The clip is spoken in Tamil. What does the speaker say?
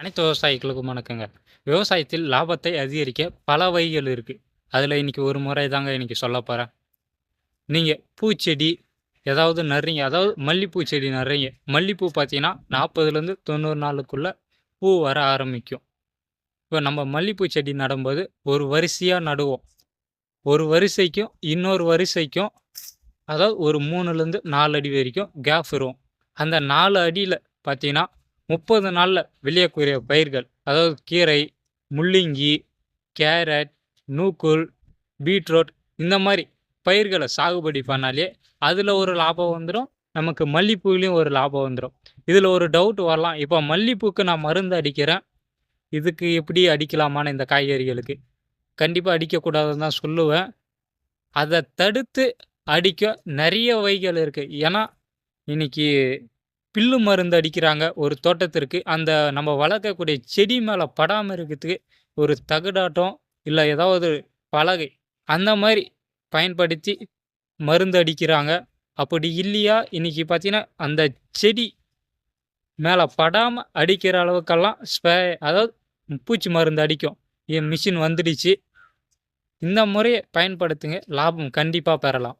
அனைத்து விவசாயிகளுக்கும் வணக்கங்க. விவசாயத்தில் லாபத்தை அதிகரிக்க பல வகைகள் இருக்குது அதில் இன்னைக்கு ஒரு முறை தாங்க இன்னைக்கு சொல்ல போகிறேன் நீங்கள் பூச்செடி ஏதாவது நடுறீங்க அதாவது மல்லிப்பூ செடி நடுறீங்க மல்லிப்பூ பார்த்தீங்கன்னா நாற்பதுலேருந்து தொண்ணூறு நாளுக்குள்ளே பூ வர ஆரம்பிக்கும். இப்போ நம்ம மல்லிப்பூ செடி நடும்போது ஒரு வரிசையாக நடுவோம். ஒரு வரிசைக்கும் இன்னொரு வரிசைக்கும் அதாவது ஒரு மூணுலேருந்து நாலு அடி வரைக்கும் கேப் வரும் அந்த நாலு அடியில் பார்த்தீங்கன்னா முப்பது நாளில் விளையக்கூடிய பயிர்கள். அதாவது கீரை முள்ளங்கி கேரட் நூக்குள் பீட்ரூட் இந்த மாதிரி பயிர்களை சாகுபடி பண்ணாலே அதில் ஒரு லாபம் வந்துடும் நமக்கு மல்லிப்பூவிலையும் ஒரு லாபம் வந்துடும் இதில் ஒரு டவுட் வரலாம். இப்போ மல்லிப்பூக்கு நான் மருந்து அடிக்கிறேன். இதுக்கு எப்படி அடிக்கலாமான்னு இந்த காய்கறிகளுக்கு. கண்டிப்பாக அடிக்கக்கூடாதுன்னு தான் சொல்லுவேன். அதை தடுத்து அடிக்க நிறைய வகைகள் இருக்குது ஏன்னா இன்றைக்கி பில்லு மருந்து அடிக்கிறாங்க ஒரு தோட்டத்திற்கு. அந்த நம்ம வளர்க்கக்கூடிய செடி மேலே படாமல் இருக்கிறதுக்கு ஒரு தகடாட்டம் இல்லை ஏதாவது பலகை அந்த மாதிரி பயன்படுத்தி மருந்து அடிக்கிறாங்க. அப்படி இல்லையா? இன்னைக்கு பார்த்தீங்கன்னா அந்த செடி மேலே படாமல் அடிக்கிற அளவுக்கெல்லாம் ஸ்பே அதாவது பூச்சி மருந்து அடிக்கும். மிஷின் வந்துடுச்சு. இந்த முறையை பயன்படுத்துங்க. லாபம் கண்டிப்பாக பெறலாம்.